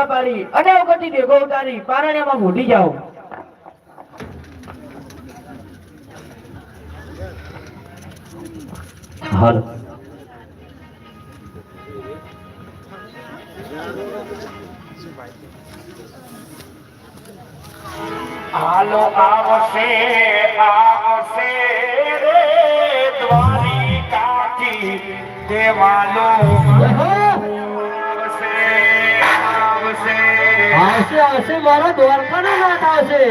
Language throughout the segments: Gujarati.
ડોકા પાડી અને ઉપરથી ભેગો ઉતારી પારણ્યામાં મોટી જાઓ. હાલો આવશે આવશે રે દ્વારી કાકી દેવાનો આવશે આવશે મારો દ્વારકાનો નાથ આવશે.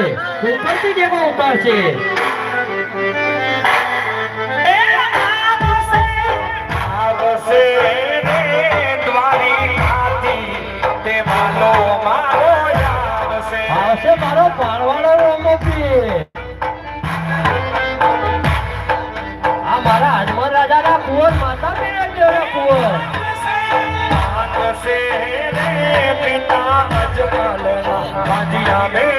ઉપરથી ટેકો ઉતારશે આવશે. Amen.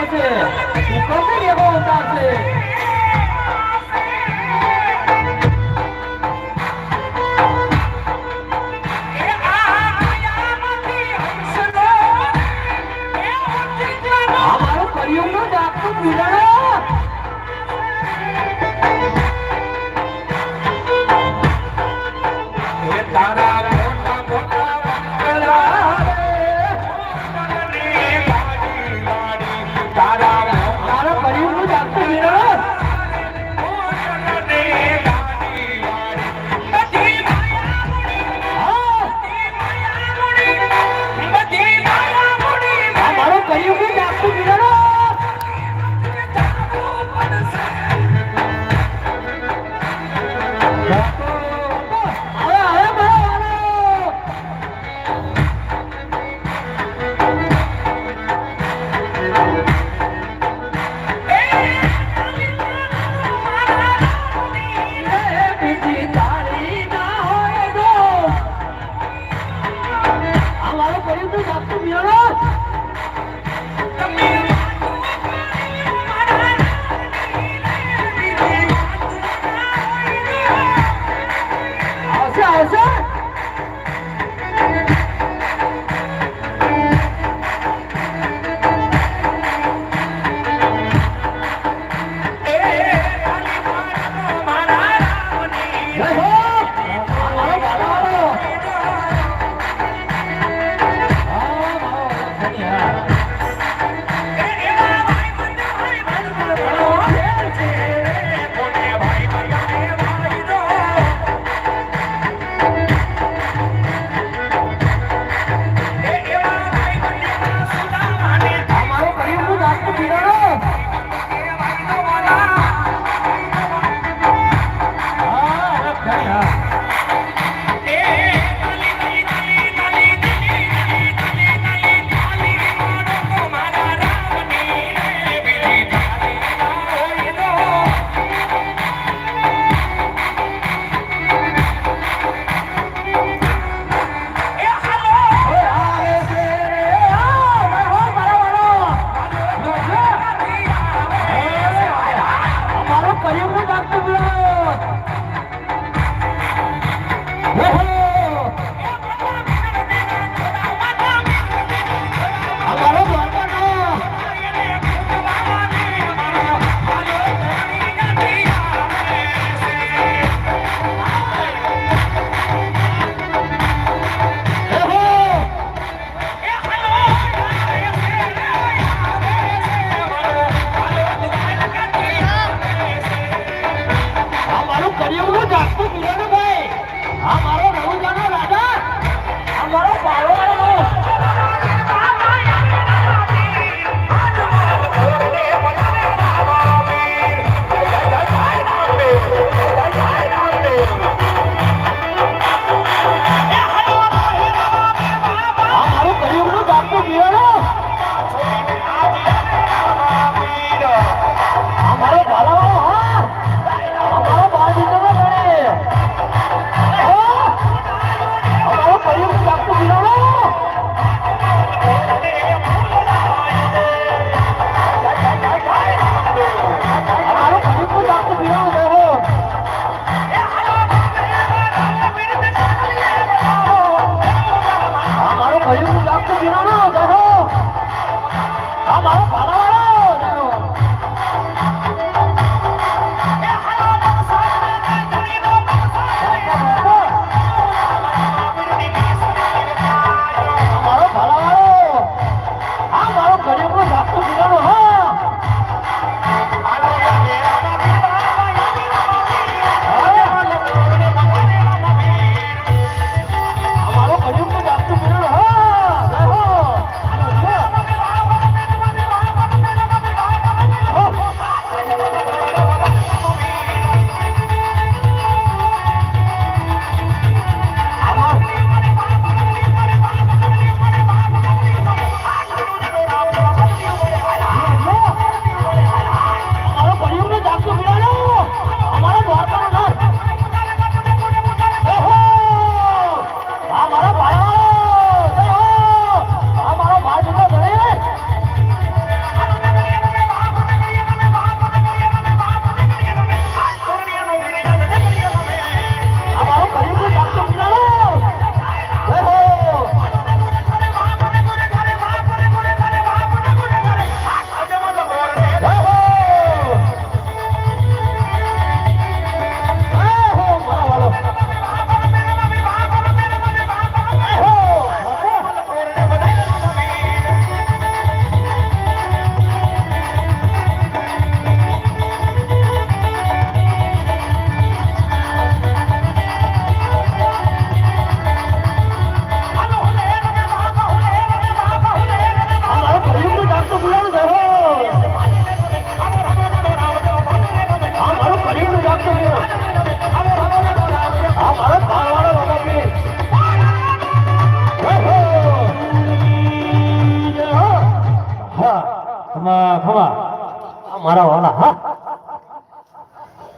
ーズ、自国レポーー。Yeah!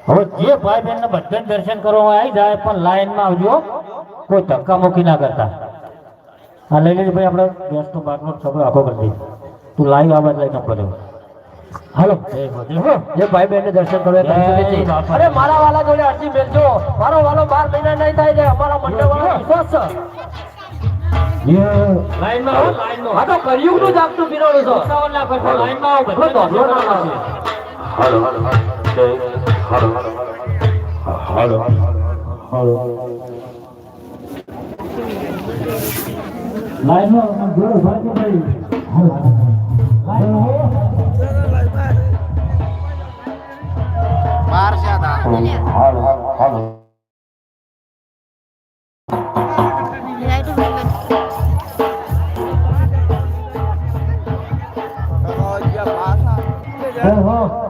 હવે જે ભાઈ બહેન બધાને દર્શન કરવા આવી જાય પણ લાઈનમાં આવજો કોઈ ધક્કા મૂકી ના કરતા. હા લઈ લેજો ભાઈ આપણે ગેસનો બાટલો છોકરો આખો કરી દઈએ. તું લાઈવ આવાજ લઈને પડ્યો હાલો. જે ભાઈ બહેન દર્શન કરવા અરે મારા વાલા જોડે અરજી મેળજો મારો વાલો બાર મહિના નહીં થાય છે અમારા મંડળ વાળો વિશ્વાસ છે. લાઈનમાં આવો લાઈનમાં આ તો કરિયુગ જાગતું પીરવડું છો. ઉતાવળ ના કરશો, લાઈનમાં આવો કોઈ ધોધો ના જય હલો હલો હલો લાઈનમાં જોડે ભરજો ભાઈ હાલો. લાઈનમાં આવો. હલો હલો જય હો.